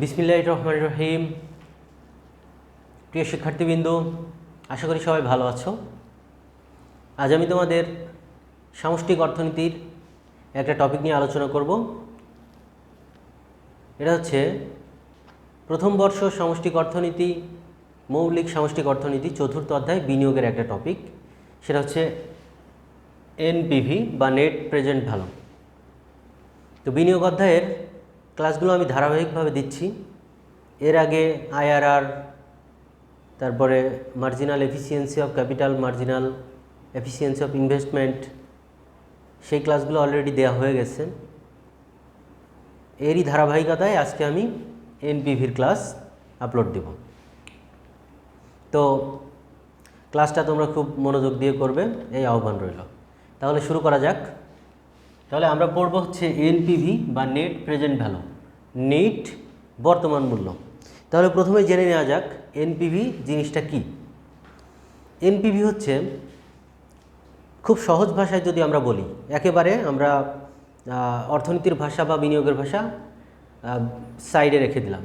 বিসমিল্লাহ রহমান রহিম। প্রিয় শিক্ষার্থীবৃন্দ, আশা করি সবাই ভালো আছো। আজ আমি তোমাদের সামষ্টিক অর্থনীতির একটা টপিক নিয়ে আলোচনা করব। এটা হচ্ছে প্রথম বর্ষ সামষ্টিক অর্থনীতি, মৌলিক সামষ্টিক অর্থনীতি, চতুর্থ অধ্যায় বিনিয়োগের একটা টপিক। সেটা হচ্ছে এনপিভি বা নেট প্রেজেন্ট ভ্যালু। তো বিনিয়োগ অধ্যায়ের ক্লাসগুলো আমি ধারাবাহিকভাবে দিচ্ছি। এর আগে আইআরআর, তারপরে marginal efficiency of capital marginal efficiency of investment সেই ক্লাসগুলো অলরেডি দেওয়া হয়ে গেছে। এরই ধারাবাহিকতায় আজকে আমি এনপিভির ক্লাস আপলোড দেব। তো ক্লাসটা তোমরা খুব মনোযোগ দিয়ে করবে, এই আহ্বান রইল। তাহলে শুরু করা যাক। তাহলে আমরা পড়ব হচ্ছে এনপিভি বা নেট প্রেজেন্ট ভ্যালু নেট বর্তমান মূল্য। তাহলে প্রথমে জেনে নেওয়া যাক এনপিভি জিনিসটা কি। এনপিভি হচ্ছে খুব সহজ ভাষায় যদি আমরা বলি, একেবারে আমরা অর্থনীতির ভাষা বা বিনিয়োগের ভাষা সাইডে রেখে দিলাম।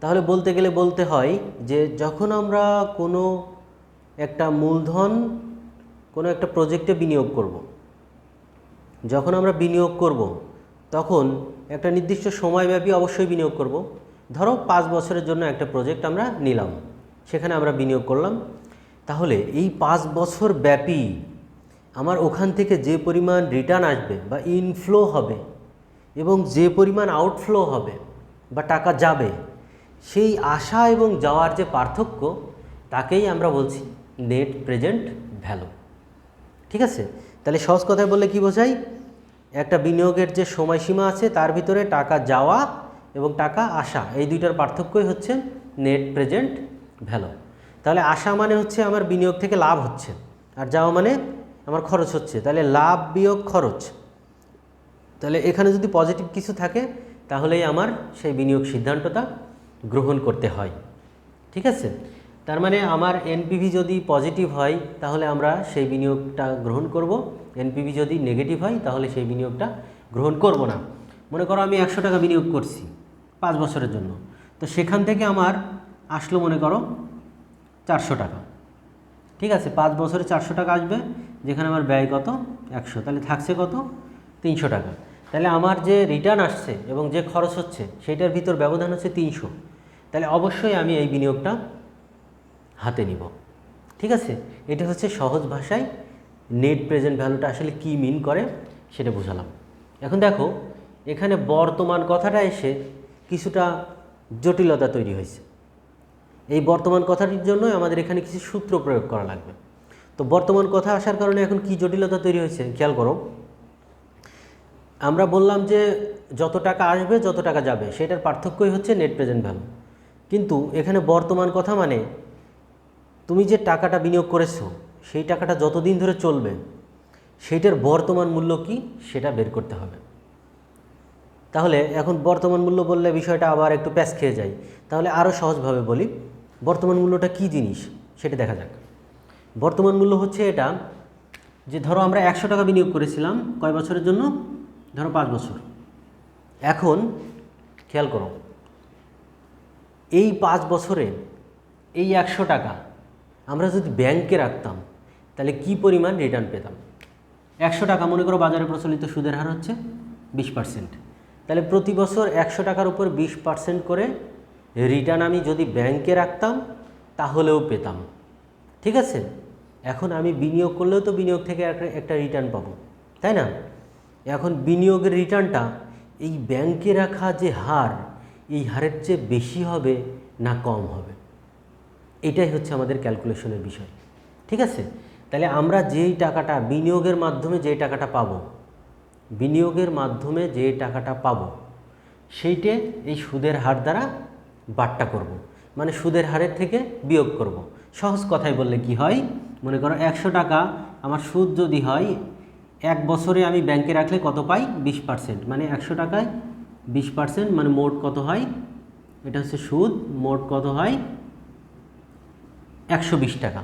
তাহলে বলতে গেলে বলতে হয় যে যখন আমরা কোনো একটা মূলধন, কোনো একটা প্রজেক্টে বিনিয়োগ করব। যখন আমরা বিনিয়োগ করব, তখন একটা নির্দিষ্ট সময়ব্যাপী অবশ্যই বিনিয়োগ করব। ধরো পাঁচ বছরের জন্য একটা প্রজেক্ট আমরা নিলাম, সেখানে আমরা বিনিয়োগ করলাম। তাহলে এই পাঁচ বছর ব্যাপী আমার ওখান থেকে যে পরিমাণ রিটার্ন আসবে বা ইনফ্লো হবে এবং যে পরিমাণ আউটফ্লো হবে বা টাকা যাবে, সেই আসা এবং যাওয়ার যে পার্থক্য, তাকেই আমরা বলছি নেট প্রেজেন্ট ভ্যালু ঠিক আছে? তাহলে সহজ কথায় বললে কি বোঝাই একটা বিনিয়োগের যে সময়সীমা আছে, তার ভিতরে টাকা যাওয়া এবং টাকা আসা, এই দুইটার পার্থক্যই হচ্ছে নেট প্রেজেন্ট ভ্যালু তাহলে আসা মানে হচ্ছে আমার বিনিয়োগ থেকে লাভ হচ্ছে, আর যাওয়া মানে আমার খরচ হচ্ছে। তাহলে লাভ বিয়োগ খরচ। তাহলে এখানে যদি পজিটিভ কিছু থাকে, তাহলেই আমার সেই বিনিয়োগ সিদ্ধান্তটা গ্রহণ করতে হয়। ঠিক আছে? তার মানে আমার এনপিভি যদি পজিটিভ হয়, তাহলে আমরা সেই বিনিয়োগটা গ্রহণ করব। এনপিভি যদি নেগেটিভ হয়, তাহলে সেই বিনিয়োগটা গ্রহণ করব না। মনে করো আমি একশো টাকা বিনিয়োগ করছি পাঁচ বছরের জন্য। তো সেখান থেকে আমার আসলো মনে করো চারশো টাকা। ঠিক আছে, পাঁচ বছরে চারশো টাকা আসবে, যেখানে আমার ব্যয় কত? একশো। তাহলে থাকছে কত? তিনশো টাকা। তাহলে আমার যে রিটার্ন আসছে এবং যে খরচ হচ্ছে সেটার ভিতর ব্যবধান হচ্ছে তিনশো। তাহলে অবশ্যই আমি এই বিনিয়োগটা হাতে নিব। ঠিক আছে? এটা হচ্ছে সহজ ভাষায় নেট প্রেজেন্ট ভ্যালুটা আসলে কী মিন করে সেটা বোঝালাম। এখন দেখো, এখানে বর্তমান কথাটা এসে কিছুটা জটিলতা তৈরি হয়েছে। এই বর্তমান কথাটির জন্য আমাদের এখানে কিছু সূত্র প্রয়োগ করা লাগবে। তো বর্তমান কথা আসার কারণে এখন কি জটিলতা তৈরি হয়েছে খেয়াল করো। আমরা বললাম যে যত টাকা আসবে, যত টাকা যাবে, সেটার পার্থক্যই হচ্ছে নেট প্রেজেন্ট ভ্যালু কিন্তু এখানে বর্তমান কথা মানে তুমি যে টাকাটা বিনিয়োগ করেছ, সেই টাকাটা যতদিন ধরে চলবে, সেইটার বর্তমান মূল্য কি, সেটা বের করতে হবে। তাহলে এখন বর্তমান মূল্য বললে বিষয়টা আবার একটু প্যাচ খেয়ে যায়। তাহলে আরও সহজভাবে বলি, বর্তমান মূল্যটা কি জিনিস, সেটা দেখা যাক। বর্তমান মূল্য হচ্ছে এটা যে ধরো আমরা একশো টাকা বিনিয়োগ করেছিলাম কয় বছরের জন্য? ধরো পাঁচ বছর। এখন খেয়াল করো, এই পাঁচ বছরে এই একশো টাকা আমরা যদি ব্যাংকে রাখতাম, তাহলে কি পরিমাণ রিটার্ন পেতাম? একশো টাকা মনে করো বাজারে প্রচলিত সুদের হার হচ্ছে বিশ পার্সেন্ট তাহলে প্রতি বছর একশো টাকার উপর বিশ পার্সেন্ট করে রিটার্ন আমি যদি ব্যাংকে রাখতাম, তাহলেও পেতাম। ঠিক আছে? এখন আমি বিনিয়োগ করলেও তো বিনিয়োগ থেকে একটা- রিটার্ন পাবো, তাই না? এখন বিনিয়োগের রিটার্নটা এই ব্যাংকে রাখা যে হার, এই হারের চেয়ে বেশি হবে না কম হবে? এটাই হচ্ছে আমাদের ক্যালকুলেশনের বিষয়। ঠিক আছে? তাহলে আমরা যেই টাকাটা বিনিয়োগের মাধ্যমে যে টাকাটা পাবো, বিনিয়োগের মাধ্যমে যে টাকাটা পাবো, সেইটে এই সুদের হার দ্বারা বাট্টা করব। মানে সুদের হারের থেকে বিয়োগ করব। সহজ কথায় বললে কি হয়? মনে করো একশো টাকা, আমার সুদ যদি হয়, এক বছরে আমি ব্যাংকে রাখলে কত পাই? বিশ পার্সেন্ট মানে একশো টাকায় বিশ পার্সেন্ট মানে মোট কত হয়? এটা হচ্ছে সুদ, মোট কত হয়? একশো বিশ টাকা।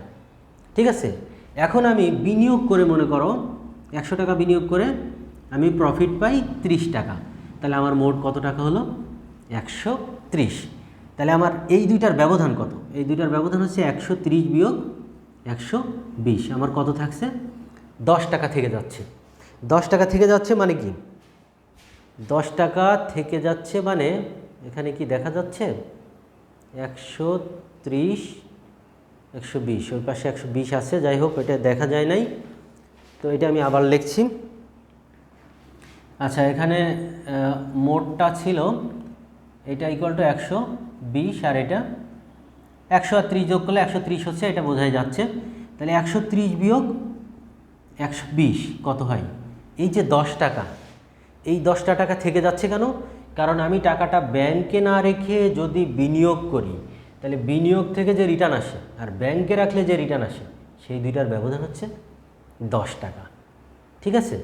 ঠিক আছে? এখন আমি বিনিয়োগ করে মনে করো একশো টাকা বিনিয়োগ করে আমি প্রফিট পাই ত্রিশ টাকা। তাহলে আমার মোট কত টাকা হলো? একশো ত্রিশ। তাহলে আমার এই দুইটার ব্যবধান কত? এই দুইটার ব্যবধান হচ্ছে একশো ত্রিশ বিয়োগ একশো বিশ। আমার কত থাকছে? দশ টাকা থেকে যাচ্ছে। দশ টাকা থেকে যাচ্ছে মানে কি? দশ টাকা থেকে যাচ্ছে মানে এখানে কি দেখা যাচ্ছে? একশো ত্রিশ একশো বিশ ওই পাশে একশো বিশ আছে, যাই হোক, এটা দেখা যায় নাই। তো এটা আমি আবার লিখছি। আচ্ছা এখানে মোটটা ছিল, এটা ইকুয়াল টু একশো বিশ, আর এটা একশো আর ত্রিশ যোগ করলে একশো ত্রিশ হচ্ছে, এটা বোঝাই যাচ্ছে। তাহলে একশো ত্রিশ বিয়োগ একশো বিশ, কত হয়? এই যে দশ টাকা, এই দশটা টাকা থেকে যাচ্ছে কেন? কারণ আমি টাকাটা ব্যাংকে না রেখে যদি বিনিয়োগ করি তাহলে বিনিয়োগ থেকে যে রিটার্ন আসে আর ব্যাংকে রাখলে যে রিটার্ন আসে, সেই দুইটার ব্যবধান হচ্ছে দশ টাকা। ঠিক আছে?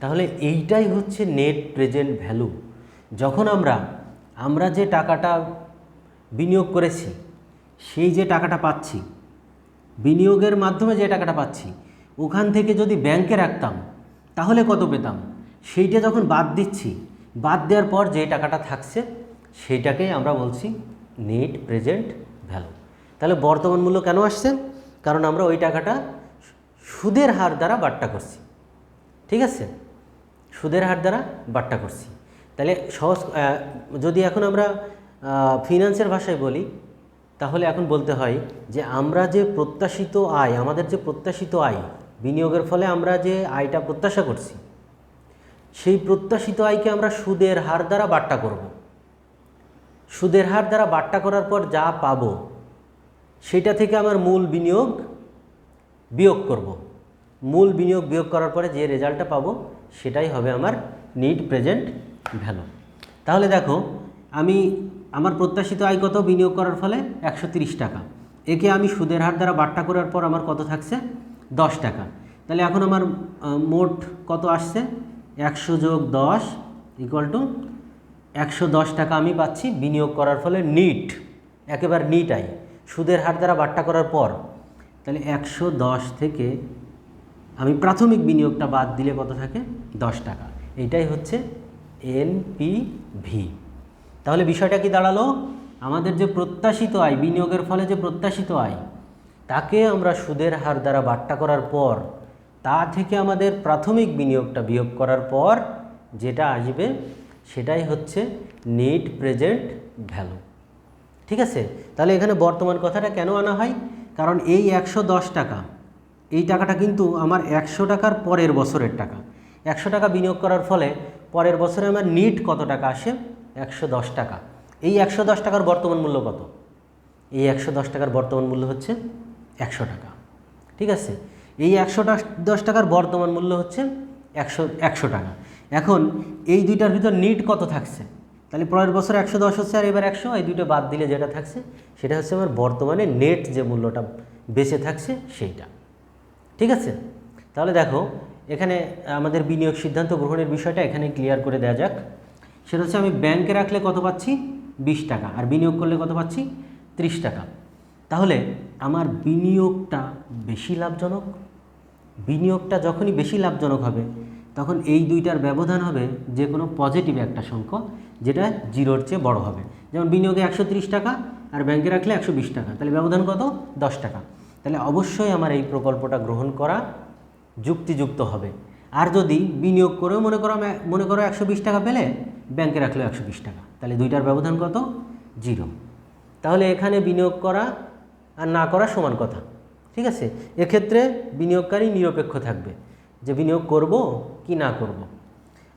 তাহলে এইটাই হচ্ছে নেট প্রেজেন্ট ভ্যালু যখন আমরা আমরা যে টাকাটা বিনিয়োগ করেছি, সেই যে টাকাটা পাচ্ছি, বিনিয়োগের মাধ্যমে যে টাকাটা পাচ্ছি, ওখান থেকে যদি ব্যাংকে রাখতাম, তাহলে কত পেতাম? সেইটা যখন বাদ দিচ্ছি, বাদ দেওয়ার পর যে টাকাটা থাকছে, সেইটাকেই আমরা বলছি নেট, প্রেজেন্ট, ভ্যালু। তাহলে বর্তমান মূল্য কেন আসছে? কারণ আমরা ওই টাকাটা সুদের হার দ্বারা বাট্টা করছি। ঠিক আছে? সুদের হার দ্বারা বাট্টা করছি। তাহলে সহজ যদি এখন আমরা ফিনান্সের ভাষায় বলি, তাহলে এখন বলতে হয় যে আমরা যে প্রত্যাশিত আয়, আমাদের যে প্রত্যাশিত আয়, বিনিয়োগের ফলে আমরা যে আয়টা প্রত্যাশা করছি, সেই প্রত্যাশিত আয়কে আমরা সুদের হার দ্বারা বাট্টা করব। সুদের হার দ্বারা বাট্টা করার পর যা পাবো, সেটা থেকে আমার মূল বিনিয়োগ বিয়োগ করব। মূল বিনিয়োগ বিয়োগ করার পরে যে রেজাল্টটা পাবো, সেটাই হবে আমার নিট প্রেজেন্ট ভ্যালু তাহলে দেখো, আমি আমার প্রত্যাশিত আয় কত বিনিয়োগ করার ফলে একশো টাকা। একে আমি সুদের হার দ্বারা বাট্টা করার পর আমার কত থাকছে? দশ টাকা। তাহলে এখন আমার মোট কত আসছে? একশো যোগ দশ ইকুয়াল টু একশো দশ টাকা আমি পাচ্ছি, বিনিয়োগ করার ফলে নিট, একেবারে নিট আয় সুদের হার দ্বারা বাট্টা করার পর। তাহলে একশো দশ থেকে আমি প্রাথমিক বিনিয়োগটা বাদ দিলে কত থাকে? দশ টাকা। এটাই হচ্ছে এনপিভি তাহলে বিষয়টা কি দাঁড়াল? আমাদের যে প্রত্যাশিত আয়, বিনিয়োগের ফলে যে প্রত্যাশিত আয়, তাকে আমরা সুদের হার দ্বারা বাট্টা করার পর, তা থেকে আমাদের প্রাথমিক বিনিয়োগটা বিয়োগ করার পর, যেটা আসবে সেটাই হচ্ছে নেট প্রেজেন্ট ভ্যালু ঠিক আছে? তাহলে এখানে বর্তমান কথাটা কেন আনা হয়? কারণ এই একশো দশ টাকা, এই টাকাটা কিন্তু আমার একশো টাকার পরের বছরের টাকা। একশো টাকা বিনিয়োগ করার ফলে পরের বছরে আমার নিট কত টাকা আসে? একশো দশ টাকা। এই একশো দশ টাকার বর্তমান মূল্য কত? এই একশো দশ টাকার বর্তমান মূল্য হচ্ছে একশো টাকা। ঠিক আছে? এই একশো দশ টাকার বর্তমান মূল্য হচ্ছে একশো একশো টাকা। এখন এই দুইটার ভিতর নিট কত থাকছে? তাহলে পরের বছর একশো দশ হচ্ছে আর এবার একশো, এই দুইটা বাদ দিলে যেটা থাকছে, সেটা হচ্ছে আমার বর্তমানে নেট যে মূল্যটা বেঁচে থাকছে সেইটা। ঠিক আছে? তাহলে দেখো, এখানে আমাদের বিনিয়োগ সিদ্ধান্ত গ্রহণের বিষয়টা এখানে ক্লিয়ার করে দেওয়া যাক। সেটা হচ্ছে আমি ব্যাংকে রাখলে কত পাচ্ছি? বিশ টাকা। আর বিনিয়োগ করলে কত পাচ্ছি? ত্রিশ টাকা। তাহলে আমার বিনিয়োগটা বেশি লাভজনক? বিনিয়োগটা যখনই বেশি লাভজনক হবে তখন এই দুইটার ব্যবধান হবে যে কোনো পজিটিভ একটা সংখ্যা যেটা জিরোর চেয়ে বড় হবে। যেমন বিনিয়োগে একশো ত্রিশ টাকা আর ব্যাংকে রাখলে একশো বিশ টাকা, তাহলে ব্যবধান কত? দশ টাকা। তাহলে অবশ্যই আমার এই প্রকল্পটা গ্রহণ করা যুক্তিযুক্ত হবে। আর যদি বিনিয়োগ করেও মনে করো মনে করো একশো বিশ টাকা পেলে, ব্যাংকে রাখলেও একশো টাকা, তাহলে দুইটার ব্যবধান কত? জিরো। তাহলে এখানে বিনিয়োগ করা আর না করা সমান কথা, ঠিক আছে? এক্ষেত্রে বিনিয়োগকারী নিরপেক্ষ থাকবে। যে বিনিয়োগ করব কি না করব।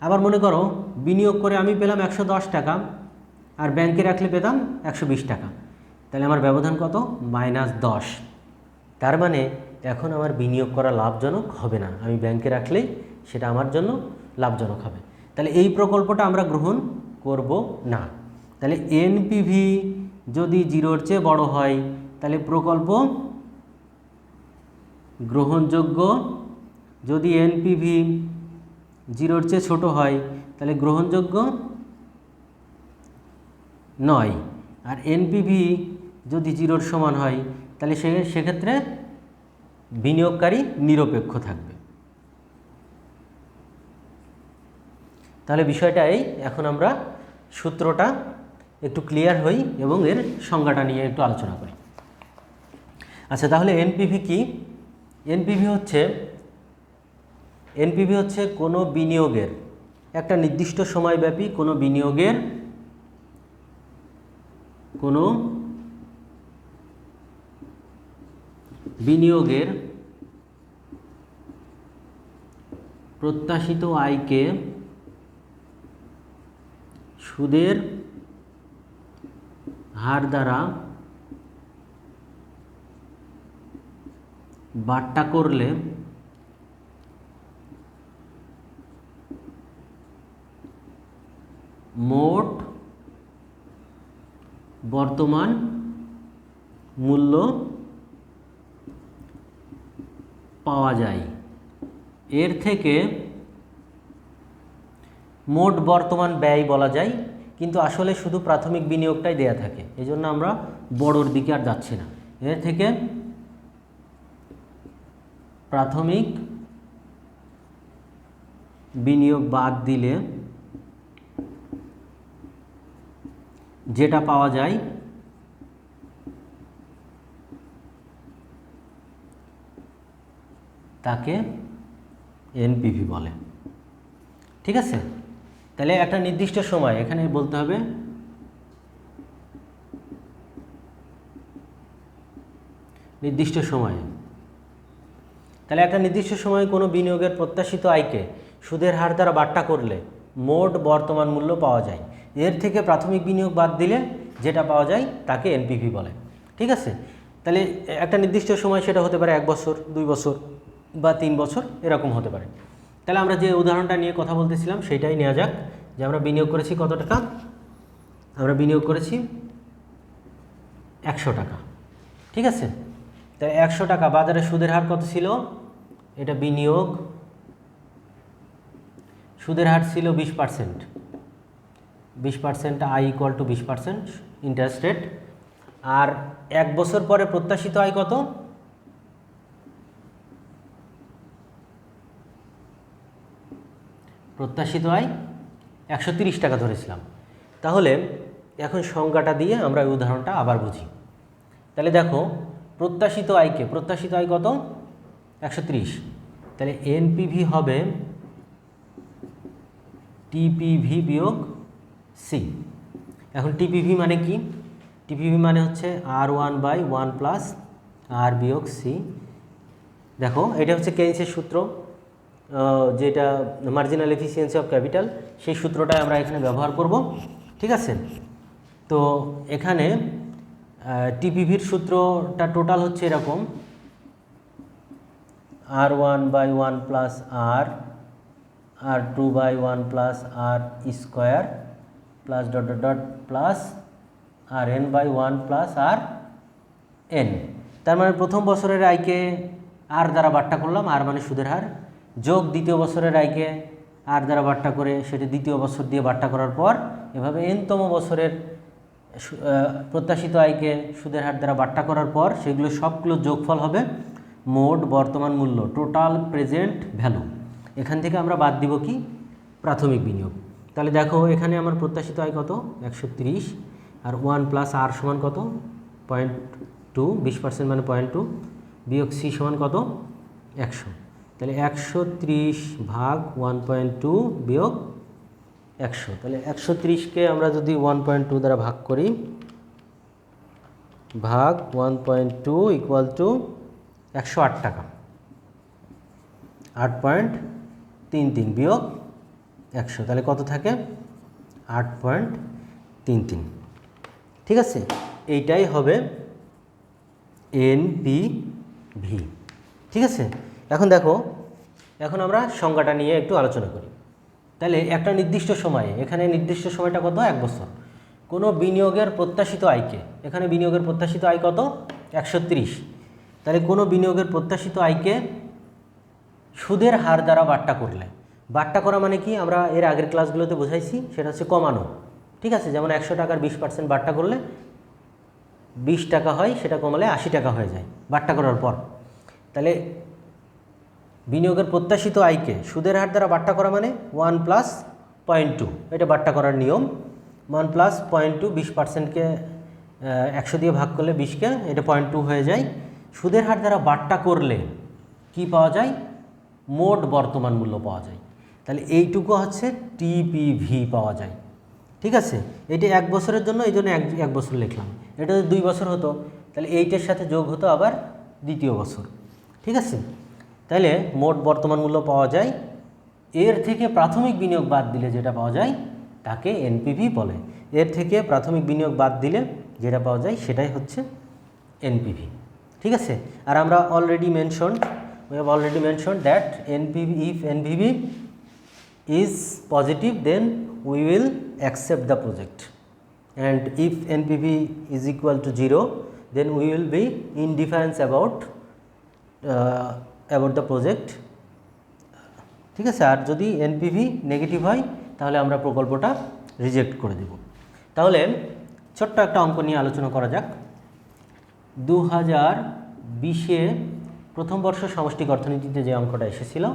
আবার মনে করো, বিনিয়োগ করে আমি পেলাম একশো দশ টাকা আর ব্যাংকে রাখলে পেতাম একশো বিশ টাকা। তাহলে আমার ব্যবধান কত? মাইনাস দশ। তার মানে এখন আমার বিনিয়োগ করা লাভজনক হবে না। আমি ব্যাংকে রাখলেই সেটা আমার জন্য লাভজনক হবে। তাহলে এই প্রকল্পটা আমরা গ্রহণ করব না। তাহলে এনপিভি যদি জিরোর চেয়ে বড় হয়, তাহলে প্রকল্প গ্রহণযোগ্য যদি এনপিভি জিরোর চেয়ে ছোট হয়, তাহলে গ্রহণযোগ্য নয়। আর এনপিভি যদি জিরোর সমান হয়, তাহলে সে, সেক্ষেত্রে বিনিয়োগকারী নিরপেক্ষ থাকবে। তাহলে বিষয়টা এই, এখন আমরা সূত্রটা একটু ক্লিয়ার হই এবং এর সংজ্ঞাটা নিয়ে একটু আলোচনা করি। আচ্ছা তাহলে এনপিভি কি? এনপিভি হচ্ছে এনপিভি হচ্ছে কোনো বিনিয়োগের, একটা নির্দিষ্ট সময়ব্যাপী কোনো বিনিয়োগের কোনো বিনিয়োগের প্রত্যাশিত আয়কে সুদের হার দ্বারা বাট্টা করলে মোট বর্তমান মূল্য পাওয়া যায়। এর থেকে মোট বর্তমান ব্যয় বলা যায়, কিন্তু আসলে শুধু প্রাথমিক বিনিয়োগটাই দেয়া থাকে। এই জন্য আমরা বড়োর দিকে আর যাচ্ছি না। এর থেকে প্রাথমিক বিনিয়োগ বাদ দিলে যেটা পাওয়া যায় তাকে এনপিভি বলে। ঠিক আছে? তাহলে একটা নির্দিষ্ট সময় এখানে বলতে হবে নির্দিষ্ট সময়ে। তাহলে একটা নির্দিষ্ট সময়ে কোনো বিনিয়োগের প্রত্যাশিত আয়কে সুদের হার দ্বারা বাট্টা করলে মোট বর্তমান মূল্য পাওয়া যায়। এর থেকে প্রাথমিক বিনিয়োগ বাদ দিলে যেটা পাওয়া যায় তাকে এনপিভি বলে। ঠিক আছে? তাহলে একটা নির্দিষ্ট সময় সেটা হতে পারে এক বছর, দুই বছর বা তিন বছর, এরকম হতে পারে। তাহলে আমরা যে উদাহরণটা নিয়ে কথা বলতেছিলাম সেটাই নেওয়া যাক যে আমরা বিনিয়োগ করেছি কত টাকা? আমরা বিনিয়োগ করেছি একশো টাকা। ঠিক আছে? তাই একশো টাকা বাজারে সুদের হার কত ছিল? এটা বিনিয়োগ। সুদের হার ছিল বিশ পার্সেন্ট। বিশ পার্সেন্ট আই ইকুয়াল টু বিশ পার্সেন্ট ইন্টারেস্ট রেট আর এক বছর পরে প্রত্যাশিত আয় কত? প্রত্যাশিত আয় একশো তিরিশ টাকা ধরেছিলাম। তাহলে এখন সংজ্ঞাটা দিয়ে আমরা উদাহরণটা আবার বুঝি। তাহলে দেখো, প্রত্যাশিত আয়কে, প্রত্যাশিত আয় কত? একশো তিরিশ। তাহলে এনপিভি হবে টিপিভি বিয়োগ সি এখন টিপিভি মানে কি? টিপিভি মানে হচ্ছে R one by one plus R বিয়োগ সি দেখো, এটা হচ্ছে কেইন্সের সূত্র যেটা মার্জিনাল এফিসিয়েন্সি অফ ক্যাপিটাল সেই সূত্রটাই আমরা এখানে ব্যবহার করব, ঠিক আছে? তো এখানে টিপিভির সূত্রটা টোটাল হচ্ছে এরকম R one by one plus R R two by one plus R square plus dot dot dot plus R N by one plus R N তার মানে প্রথম বছরের আয়কে আর দ্বারা বাট্টা করলাম আর মানে সুদের হার। যোগ দ্বিতীয় বছরের আয়কে আর দ্বারা বাট্টা করে সেটা দ্বিতীয় বছর দিয়ে বাট্টা করার পর এভাবে এনতম বছরের প্রত্যাশিত আয়কে সুদের হার দ্বারা বাট্টা করার পর সেগুলো সবগুলো যোগফল হবে মোট বর্তমান মূল্য টোটাল প্রেজেন্ট ভ্যালু এখান থেকে আমরা বাদ দিব কি? প্রাথমিক বিনিয়োগ। তাহলে দেখো এখানে আমার প্রত্যাশিত আয় কত? একশো আর ওয়ান প্লাস আর সমান কত? Point two. বিশ পার্সেন্ট মানে পয়েন্ট টু। বিয়োগ সি সমান কত? একশো। তাহলে একশো ত্রিশ ভাগ ওয়ান পয়েন্ট টু বিয়োগ একশো। তাহলে একশো ত্রিশকে আমরা যদি ওয়ান পয়েন্ট টু দ্বারা ভাগ করি, ভাগ one point two equal to একশো আট টাকা। আট পয়েন্ট তিন তিন বিয়োগ একশো। তাহলে কত থাকে? আট পয়েন্ট তিন তিন। ঠিক আছে? এইটাই হবে এন পি ভি। ঠিক আছে? এখন দেখো, এখন আমরা সংজ্ঞাটা নিয়ে একটু আলোচনা করি। তাহলে একটা নির্দিষ্ট সময়ে, এখানে নির্দিষ্ট সময়টা কত? এক বছর। কোনো বিনিয়োগের প্রত্যাশিত আয়কে, এখানে বিনিয়োগের প্রত্যাশিত আয় কত? একশো তাহলে কোনো বিনিয়োগের প্রত্যাশিত আয়কে সুদের হার দ্বারা বাট্টা করলে বাট্টা করা মানে কি? আমরা এর আগের ক্লাসগুলোতে বোঝাইছি, সেটা হচ্ছে কমানো। ঠিক আছে? যেমন একশো টাকার বিশ পার্সেন্ট বাট্টা করলে বিশ টাকা হয়, সেটা কমালে আশি টাকা হয়ে যায় বাট্টা করার পর। তাহলে বিনিয়োগের প্রত্যাশিত আয়কে সুদের হার দ্বারা বাট্টা করা মানে ওয়ান প্লাস পয়েন্ট টু। এটা বাট্টা করার নিয়ম। ওয়ান প্লাস পয়েন্ট টু বিশ পার্সেন্টকে একশো দিয়ে ভাগ করলে বিশকে এটা পয়েন্ট টু হয়ে যায়। সুদের হার দ্বারা বাট্টা করলে কি পাওয়া যায়? মোট বর্তমান মূল্য পাওয়া যায়। তাহলে এইটুকু হচ্ছে টিপিভি পাওয়া যায়। ঠিক আছে? এটা এক বছরের জন্য, এই জন্য এক এক বছর লিখলাম। এটা যদি দুই বছর হতো, তাহলে এইটার সাথে যোগ হতো আবার দ্বিতীয় বছর। ঠিক আছে? তাহলে মোট বর্তমান মূল্য পাওয়া যায়, এর থেকে প্রাথমিক বিনিয়োগ বাদ দিলে যেটা পাওয়া যায়, তাকে এনপিভি বলে। এর থেকে প্রাথমিক বিনিয়োগ বাদ দিলে যেটা পাওয়া যায়, সেটাই হচ্ছে এনপিভি। ঠিক আছে? আর আমরা already mention we have already mentioned that NPV if NPV is positive then we will accept the project and if NPV is equal to 0 then we will be indifference about uh, about the project ঠিক আছে আর যদি NPV negative হয় তাহলে আমরা প্রকল্পটা reject করে দেব তাহলে ছোট্ট একটা অঙ্ক নিয়ে আলোচনা করা যাক দু হাজার বিশে প্রথম বর্ষ সমষ্টিক অর্থনীতিতে যে অঙ্কটা এসেছিল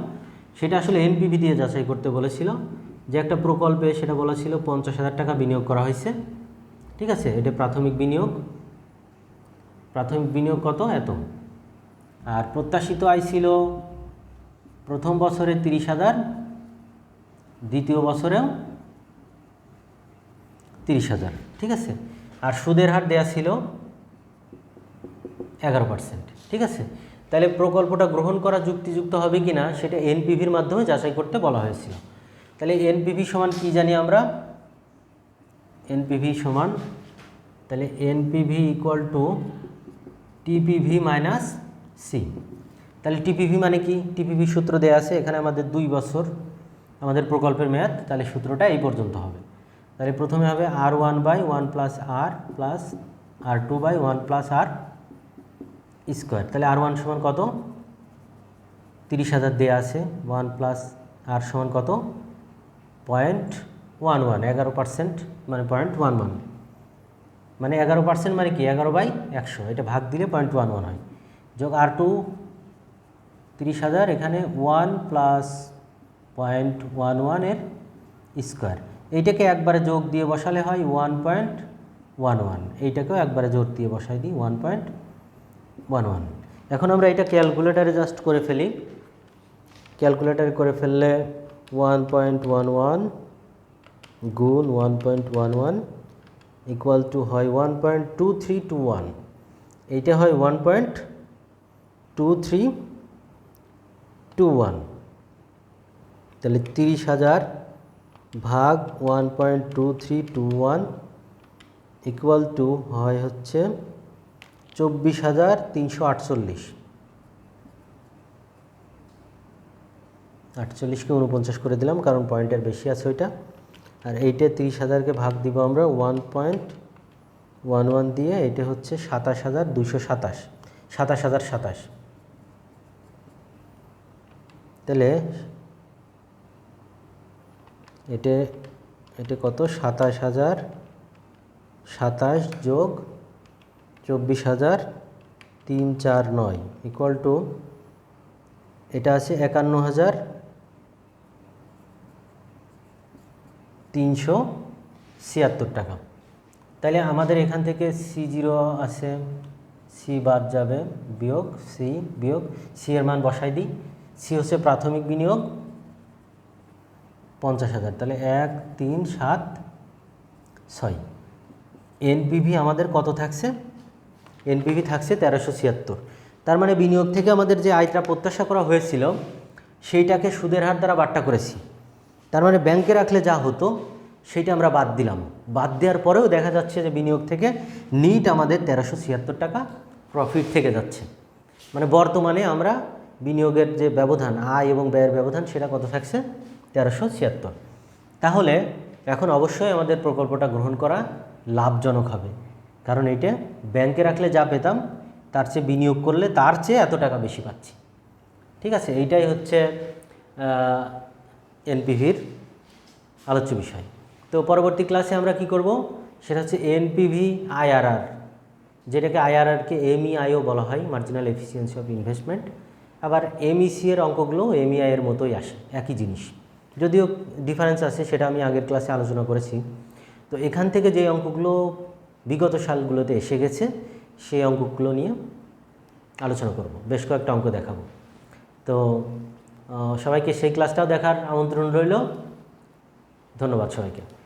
সেটা আসলে এনপিভি দিয়ে যাচাই করতে বলেছিল। যে একটা প্রকল্পে সেটা বলা ছিল পঞ্চাশ হাজার টাকা বিনিয়োগ করা হয়েছে। ঠিক আছে? এটা প্রাথমিক বিনিয়োগ। প্রাথমিক বিনিয়োগ কত? এত। আর প্রত্যাশিত আয় ছিল প্রথম বছরে তিরিশ হাজার, দ্বিতীয় বছরেও তিরিশ হাজার। ঠিক আছে? আর সুদের হার দেয়া ছিল এগারো পার্সেন্ট। ঠিক আছে? তাহলে প্রকল্পটা গ্রহণ করা যুক্তিযুক্ত হবে কি না সেটা এনপিভির মাধ্যমে যাচাই করতে বলা হয়েছিল। তাহলে এনপিভি সমান কি জানি আমরা? এনপিভি সমান, তাহলে NPV equal to TPV minus C তাহলে টিপিভি মানে কি? টিপিভি সূত্র দেওয়া আছে, এখানে আমাদের দুই বছর আমাদের প্রকল্পের মেয়াদ, তাহলে সূত্রটা এই পর্যন্ত হবে। তাহলে প্রথমে হবে R one by one plus R plus R two by one plus R square. তাহলে আর ওয়ান সমান কত? তিরিশ হাজার দেওয়া আছে। ওয়ান প্লাস আর সমান কত? পয়েন্ট ওয়ান ওয়ান, এগারো পার্সেন্ট মানে পয়েন্ট ওয়ান ওয়ান। মানে এগারো পার্সেন্ট মানে কি? এগারো বাই একশো। এটা ভাগ দিলে পয়েন্ট ওয়ান ওয়ান হয়। যোগ আর টু, তিরিশ হাজার, এখানে ওয়ান প্লাস পয়েন্ট ওয়ান ওয়ানের স্কোয়ার। এইটাকে একবারে যোগ দিয়ে বসালে হয় ওয়ান পয়েন্ট ওয়ান ওয়ান। এইটাকেও একবারে জোর দিয়ে বসাই দিই, ওয়ান পয়েন্ট ওয়ান ওয়ান এখন আমরা এটা ক্যালকুলেটারে জাস্ট করে ফেলি। ক্যালকুলেটারে করে ফেললে ওয়ান পয়েন্ট ওয়ান ওয়ান গুণ one point one one equal to হয় one point two three two one এইটা হয় one point two three two one তাহলে তিরিশ হাজার ভাগ one point two three two one equal to হয় হচ্ছে চব্বিশ হাজার তিনশো আটচল্লিশ। আটচল্লিশকে উনপঞ্চাশ করে দিলাম, কারণ পয়েন্টের বেশি আছে ওইটা। আর এইটা তিরিশ হাজারকে ভাগ দিব আমরা ওয়ান পয়েন্ট ওয়ান ওয়ান দিয়ে এটা হচ্ছে সাতাশ হাজার দুশো সাতাশ সাতাশ হাজার সাতাশ। তাহলে এটা এটা কত? সাতাশ হাজার সাতাশ যোগ চব্বিশ হাজার তিন চার নয় ইকুয়াল টু এটা আছে একান্ন হাজার তিনশো ছিয়াত্তর টাকা। তাহলে আমাদের এখান থেকে সি জিরো আছে, সি বাদ যাবে, বিয়োগ, সি বিয়োগ, সি এর মান বসাই দিই। সি হচ্ছে প্রাথমিক বিনিয়োগ, পঞ্চাশ হাজার। তাহলে এক, তিন, সাত, ছয়। এনপিভি আমাদের কত থাকছে? এনপিভি থাকছে তেরোশো ছিয়াত্তর। তার মানে বিনিয়োগ থেকে আমাদের যে আয়টা প্রত্যাশা করা হয়েছিল, সেইটাকে সুদের হার দ্বারা বাট্টা করেছি। তার মানে ব্যাংকে রাখলে যা হতো, সেইটা আমরা বাদ দিলাম। বাদ দেওয়ার পরেও দেখা যাচ্ছে যে বিনিয়োগ থেকে নিট আমাদের তেরোশো ছিয়াত্তর টাকা প্রফিট থেকে যাচ্ছে। মানে বর্তমানে আমরা বিনিয়োগের যে ব্যবধান, আয় এবং ব্যয়ের ব্যবধান, সেটা কত থাকছে? তেরোশো ছিয়াত্তর। তাহলে এখন অবশ্যই আমাদের প্রকল্পটা গ্রহণ করা লাভজনক হবে। কারণ এইটা ব্যাংকে রাখলে যা পেতাম, তার চেয়ে বিনিয়োগ করলে তার চেয়ে এত টাকা বেশি পাচ্ছি। ঠিক আছে? এইটাই হচ্ছে এনপিভির আলোচ্য বিষয়। তো পরবর্তী ক্লাসে আমরা কি করব? সেটা হচ্ছে এনপিভি আইআরআর, যেটাকে আইআরআরকে এমইআইও বলা হয় মার্জিনাল এফিসিয়েন্সি অফ ইনভেস্টমেন্ট আবার এমইসি এর অঙ্কগুলো এমইআই এর মতোই আসে, একই জিনিস। যদিও ডিফারেন্স আছে সেটা আমি আগের ক্লাসে আলোচনা করেছি। তো এখান থেকে যে অঙ্কগুলো বিগত সালগুলোতে এসে গেছে, সেই অঙ্কগুলো নিয়ে আলোচনা করব। বেশ কয়েকটা অঙ্ক দেখাবো। তো সবাইকে সেই ক্লাসটাও দেখার আমন্ত্রণ রইল। ধন্যবাদ সবাইকে।